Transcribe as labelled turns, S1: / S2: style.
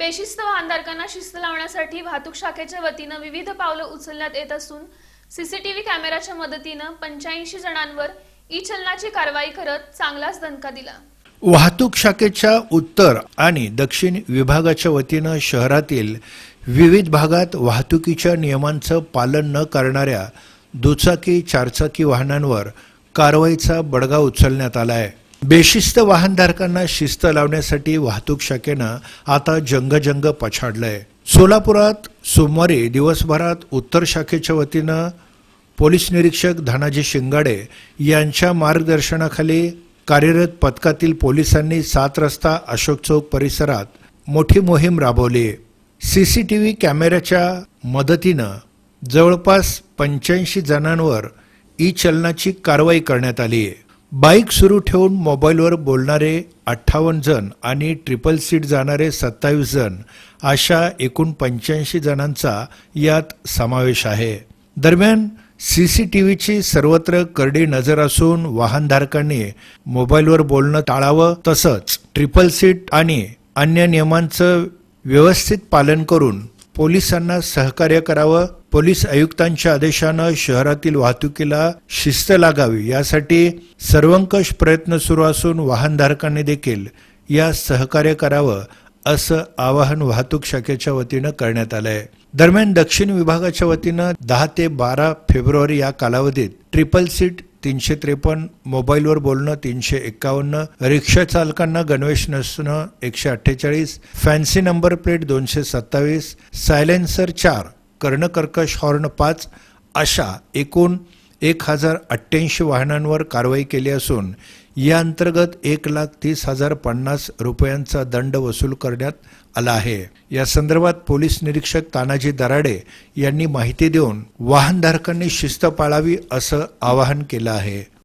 S1: बेशिस्त वाहनधारकांना शिस्त लावण्यासाठी वाहतूक शाखेच्या वतीनं विविध पावलं उचलण्यात येत असून सीसीटीव्ही कॅमेराच्या मदतीनं पंच्याऐंशी जणांवर ई चलनाची कारवाई करत चांगलाच दणका दिला.
S2: वाहतूक शाखेच्या उत्तर आणि दक्षिण विभागाच्या वतीनं शहरातील विविध भागात वाहतुकीच्या नियमांचं पालन न करणाऱ्या दुचाकी चारचाकी वाहनांवर कारवाईचा बडगा उचलण्यात आला आहे. बेशिस्त वाहनधारकांना शिस्त लावण्यासाठी वाहतूक शाखेनं आता जंगजंग पछाडलंय. सोलापुरात सोमवारी दिवसभरात उत्तर शाखेच्या वतीनं पोलीस निरीक्षक धनाजी शिंगाडे यांच्या मार्गदर्शनाखाली कार्यरत पथकातील पोलिसांनी सात रस्ता अशोक चौक परिसरात मोठी मोहीम राबवली. सी सी टी व्ही कॅमेऱ्याच्या मदतीनं जवळपास पंच्याऐंशी जणांवर ई चलनाची कारवाई करण्यात आली. आहे बाईक सुरू ठेवून मोबाईलवर बोलणारे अठ्ठावन्न जण आणि ट्रिपल सीट जाणारे सत्तावीस जण अशा एकूण पंच्याऐंशी जणांचा यात समावेश आहे. दरम्यान सी सी टी व्हीची सर्वत्र करडी नजर असून वाहनधारकांनी मोबाईलवर बोलणं टाळावं तसंच ट्रिपल सीट आणि अन्य नियमांचं व्यवस्थित पालन करून पोलिसांना सहकार्य करावं. पोलीस आयुक्तांच्या आदेशानं शहरातील वाहतुकीला शिस्त लागावी. यासाठी सर्वंकष प्रयत्न सुरू असून वाहनधारकांनी देखील या सहकार्य करावं असं आवाहन वाहतूक शाखेच्या वतीनं करण्यात आलं आहे दरम्यान दक्षिण विभागाच्या वतीनं दहा ते बारा फेब्रुवारी या कालावधीत ट्रिपल सीट तीनशे त्रेपन्न मोबाईलवर बोलणं तीनशे एक्कावन्न रिक्षा चालकांना गणवेश नसणं एकशे अठ्ठेचाळीस फॅन्सी नंबर प्लेट दोनशे सत्तावीस सायलेन्सर चार कर्णकर्कश हॉर्न पाच अशा एकूण एक हजार अठ्ठ्याऐंशी वाहनांवर कारवाई केली असून या अंतर्गत एक लाख तीस हजार पन्नास रुपयांचा दंड वसूल करण्यात आला आहे. या संदर्भात पोलीस निरीक्षक तानाजी दराडे यांनी माहिती देऊन वाहनधारकांनी शिस्त पाळावी असं आवाहन केलं आहे.